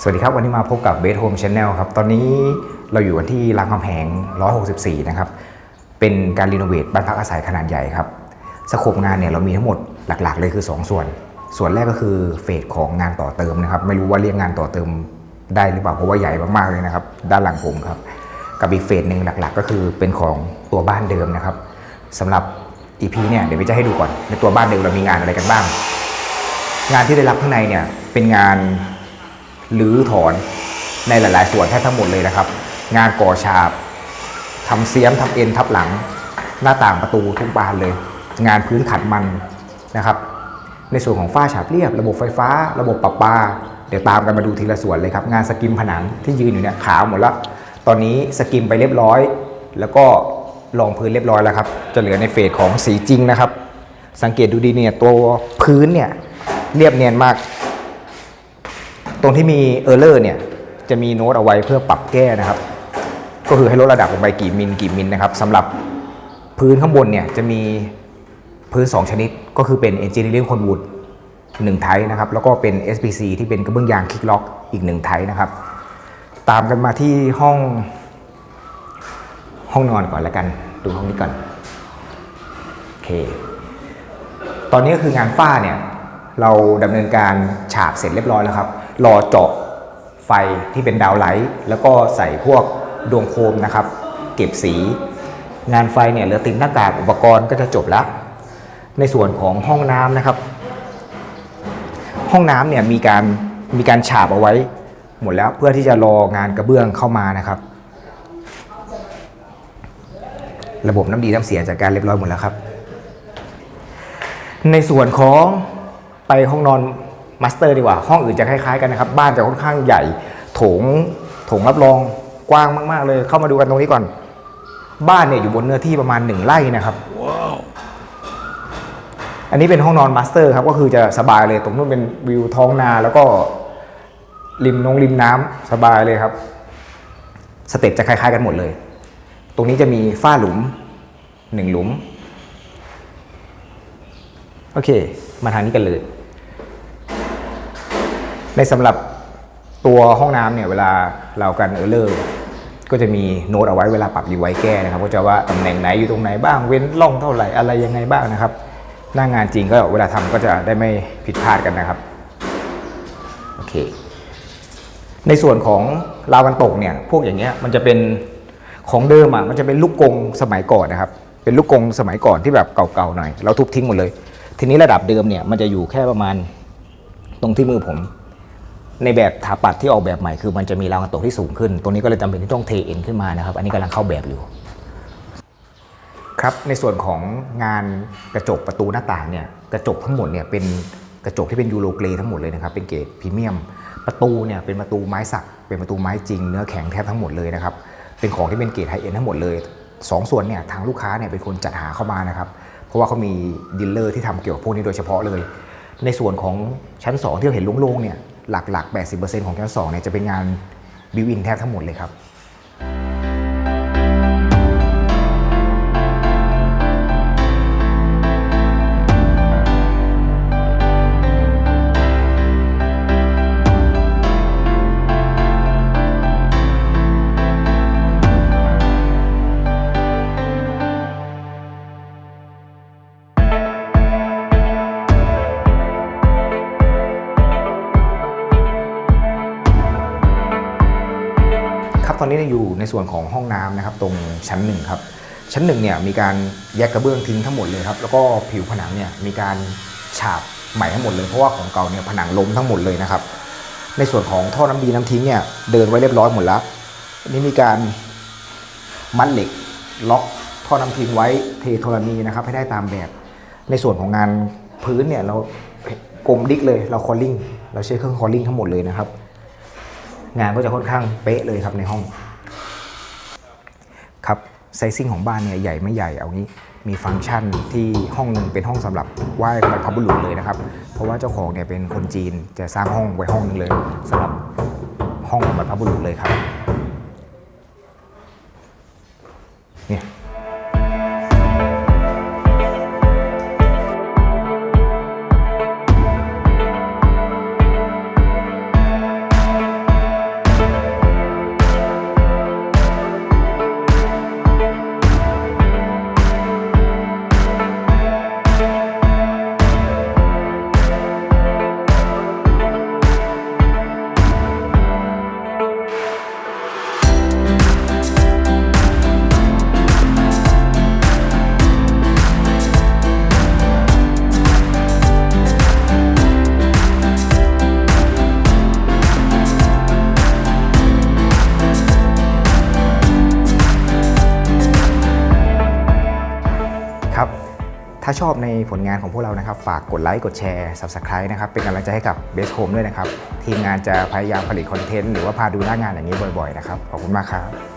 สวัสดีครับ วันนี้มาพบกับเบสโฮมช n แนลครับ ตอนนี้เราอยู่กันที่รามคำแหง 164 นะครับ เป็นการรีโนเวทบ้านพักอาศัยขนาดใหญ่ครับ สโคปงานเนี่ยเรามีทั้งหมดหลักๆ เลยคือ 2 ส่วน ส่วนแรกก็คือเฟสของงานต่อเติมนะครับ ไม่รู้ว่าเรียกงานต่อเติมได้หรือเปล่า เพราะว่าใหญ่มากๆเลยนะครับ ด้านหลังผมครับ กับอีกเฟสหนึ่งหลักๆ ก็คือเป็นของตัวบ้านเดิมนะครับสำหรับ EP เนี่ยเดี๋ยวจะให้ดูก่อนในตัวบ้านเดิมเรามีงานอะไรกันบ้าง งานที่ได้รับข้างในเนี่ยเป็นงาน หรือถอนในหลาย ๆ ส่วนแทบทั้งหมดเลยนะครับ งานก่อฉาบทำเสียมทำเอ็นทับหลัง หน้าต่างประตูทุกบานเลย งานพื้นขัดมันนะครับ ในส่วนของฝ้าฉาบเรียบ ระบบไฟฟ้า ระบบประปา เดี๋ยวตามกันมาดูทีละส่วนเลยครับ งานสกิมผนังที่ยืนอยู่เนี่ยขาวหมดแล้ว ตอนนี้สกิมไปเรียบร้อย แล้วก็รองพื้นเรียบร้อยแล้วครับจะเหลือในเฟสของสีจริงนะครับ สังเกตดูดีเนี่ยตัวพื้นเนี่ยเรียบเนียนมาก ตรงที่มีเออร์เลอร์เนี่ยจะมีโน้ตเอาไว้เพื่อปรับแก้นะครับ ก็คือให้ลดระดับลงไปกี่มิลกี่มิลนะครับสำหรับพื้นข้างบนเนี่ยจะมีพื้น 2 ชนิดก็คือเป็น Engineering Conwood 1ไทป์นะครับแล้วก็เป็น SPC ที่เป็นกระเบื้องยางคิกล็อกอีก1ไทป์นะครับ ตามกันมาที่ห้องห้องนอนก่อนแล้วกัน ดูห้องนี้ก่อนโอเค ตอนนี้ก็คืองานฝ้าเนี่ย เราดำเนินการฉาบเสร็จเรียบร้อยแล้วครับ รอเจาะไฟที่เป็นดาวไลท์แล้วก็ใส่พวกดวงโคมนะครับ เก็บสี งานไฟเนี่ยเหลือติดหน้ากากอุปกรณ์ก็จะจบแล้ว ในส่วนของห้องน้ำนะครับ ห้องน้ำเนี่ยมีการมีการฉาบเอาไว้หมดแล้วเพื่อที่จะรองานกระเบื้องเข้ามานะครับ ระบบน้ำดีน้ำเสียจากการเรียบร้อยหมดแล้วครับ ในส่วนของ ไปห้องนอนมาสเตอร์ดีกว่า ห้องอื่นจะคล้ายๆกันนะครับ บ้านจะค่อนข้างใหญ่โถงโถงรับรองกว้างมาก ๆ เลย เข้ามาดูกันตรงนี้ก่อน บ้านเนี่ยอยู่บนเนื้อที่ประมาณหนึ่งไร่นะครับ อันนี้เป็นห้องนอนมาสเตอร์ครับ ก็คือจะสบายเลย ตรงนู้นเป็นวิวท้องนาแล้วก็ริมนงริมน้ำสบายเลยครับ สเต็ปจะคล้าย ๆ กันหมดเลย ตรงนี้จะมีฝ้าหลุมหนึ่งหลุม โอเค มาทางนี้กันเลย ในสำหรับตัวห้องน้ำเนี่ยเวลาเรากันเออร์เลอร์ก็จะมีโน้ตเอาไว้เวลาปรับรีไวซ์แก้นะครับก็จะว่าตำแหน่งไหนอยู่ตรงไหนบ้างเว้นร่องเท่าไหร่อะไรยังไงบ้างนะครับ หน้างานจริงก็เวลาทำก็จะได้ไม่ผิดพลาดกันนะครับโอเคในส่วนของราวกันตกเนี่ยพวกอย่างเงี้ยมันจะเป็นของเดิมอะมันจะเป็นลูกกงสมัยก่อนนะครับ เป็นลูกกงสมัยก่อนที่แบบเก่าๆหน่อย เราทุบทิ้งหมดเลย ทีนี้ระดับเดิมเนี่ยมันจะอยู่แค่ประมาณตรงที่มือผม ในแบบถาปัดที่ออกแบบใหม่คือมันจะมีราวกันตกที่สูงขึ้นตรงนี้ก็เลยจำเป็นที่ต้องเทเอ็นขึ้นมานะครับ อันนี้กำลังเข้าแบบอยู่ ครับ ในส่วนของงานกระจกประตูหน้าต่างเนี่ยกระจกทั้งหมดเนี่ยเป็นกระจกที่เป็นยูโรเกรทั้งหมดเลยนะครับ เป็นเกรดพรีเมียม ประตูเนี่ยเป็นประตูไม้สัก เป็นประตูไม้จริง เนื้อแข็งแทบทั้งหมดเลยนะครับ เป็นของที่เป็นเกรดไฮเอ็นทั้งหมดเลยสองส่วนเนี่ยทางลูกค้าเนี่ยเป็นคนจัดหาเข้ามานะครับ เพราะว่าเขามีดีลเลอร์ที่ทำเกี่ยวกับพวกนี้โดยเฉพาะเลย ในส่วนของชั้น 2 ที่เราเห็นโล่งๆเนี่ย หลักๆ 80%ของชั้น2เนี่ยจะเป็นงานบิวอินแทบทั้งหมดเลยครับ ตอนนี้เนี่ยอยู่ในส่วนของห้องน้ำนะครับตรงชั้นหนึ่งครับชั้นหนึ่งเนี่ยมีการแยกกระเบื้องทิ้งทั้งหมดเลยครับแล้วก็ผิวผนังเนี่ยมีการฉาบใหม่ทั้งหมดเลยเพราะว่าของเก่าเนี่ยผนังล้มทั้งหมดเลยนะครับในส่วนของท่อน้ำดีน้ำทิ้งเนี่ยเดินไว้เรียบร้อยหมดแล้วนนี้มีการมัดเหล็กล็อกท่อน้ำทิ้งไว้เทธรณีนะครับให้ได้ตามแบบ ในส่วนของงานพื้นเนี่ยเรากลมดิกเลยเราคอลลิ่งเราใช้เครื่องคอลลิ่งทั้งหมดเลยนะครับ งานก็จะค่อนข้างเป๊ะเลยครับในห้อง ครับไซซิ่งของบ้านเนี่ยใหญ่ไม่ใหญ่เอางี้มีฟังก์ชันที่ห้องหนึ่งเป็นห้องสำหรับไหว้บรรพบุรุษเลยนะครับ เพราะว่าเจ้าของเนี่ยเป็นคนจีนจะสร้างห้องไว้ห้องนึงเลยสำหรับห้องบรรพบุรุษเลยครับเนี่ย ถ้าชอบในผลงานของพวกเรานะครับ ฝากกดไลค์ กดแชร์ Subscribe นะครับ เป็นกำลังใจให้กับ Best Home ด้วยนะครับ ทีมงานจะพยายามผลิตคอนเทนต์หรือว่าพาดูหน้างานอย่างนี้บ่อยๆนะครับ ขอบคุณมากครับ